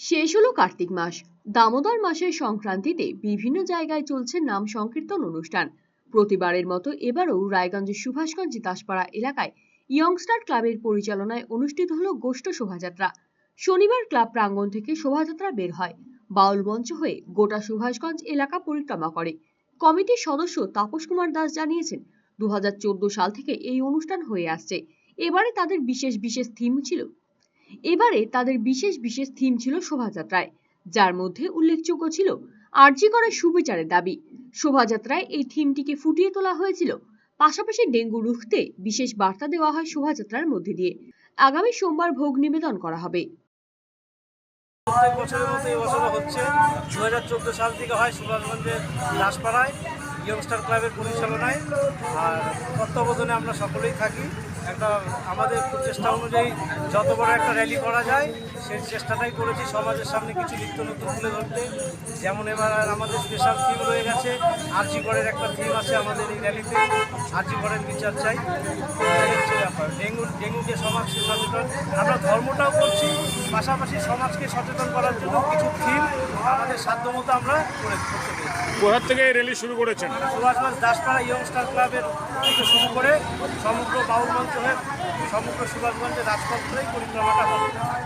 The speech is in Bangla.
শেষ হলো কার্তিক মাস। দামোদর মাসের সংক্রান্তিতে বিভিন্ন জায়গায় চলছে নাম সংকীর্তন অনুষ্ঠান। প্রতিবারের মতো এবারও রায়গঞ্জের সুভাষগঞ্জ দাসপাড়া এলাকায় ইয়ংস্টার ক্লাবের পরিচালনায় অনুষ্ঠিত হলো গোষ্ঠ শোভাযাত্রা। শনিবার ক্লাব প্রাঙ্গণ থেকে শোভাযাত্রা বের হয়। বাউল মঞ্চ হয়ে গোটা সুভাষগঞ্জ এলাকা পরিক্রমা করে। কমিটির সদস্য তাপস কুমার দাস জানিয়েছেন দু হাজার চোদ্দ সাল থেকে এই অনুষ্ঠান হয়ে আসছে। এবারে তাদের বিশেষ বিশেষ থিম ছিল এবারে তাদের বিশেষ বিশেষ থিম ছিল শোভাযাত্রায়, যার মধ্যে উল্লেখযোগ্য ছিল আরজি করার সুবিচারের দাবি। শোভাযাত্রায় এই থিমটিকে ফুটিয়ে তোলা হয়েছিল। পাশাপাশি ডেঙ্গু রুখতে বিশেষ বার্তা দেওয়া হয় শোভাযাত্রার মধ্যে দিয়ে। আগামী সোমবার ভোগ নিবেদন করা হবে। ইয়ংস্টার ক্লাবের পরিচালনায়। আর তত্ত্বাবধানে আমরা সকলেই থাকি। একটা আমাদের চেষ্টা অনুযায়ী যত বড় একটা র্যালি করা যায়, সেই চেষ্টাটাই করেছি। সমাজের সামনে কিছু নিত্য নতুন তুলে ধরতে। যেমন এবার আমাদের স্পেশাল থিম রয়ে গেছে আরজি করের একটা থিম আছে আমাদের এই র্যালিতে করের বিচার চাই। হচ্ছে ব্যাপার। ডেঙ্গু ডেঙ্গুকে সমাজ, সচেতন। আমরা ধর্মটাও করছি পাশাপাশি সমাজকে সচেতন করার জন্য কিছু থিম আমাদের সাধ্যমতো আমরা করে করতে পেরেছি। কোথার থেকে এই র্যালি শুরু করেছেন? সুভাষগঞ্জ দাসপাড়া ইয়ংস্টার ক্লাবের থেকে শুরু করে সমগ্র বাউল মঞ্চ হয়ে সমগ্র সুভাষগঞ্জের রাজপথ ধরেই পরিক্রমাটা হবে।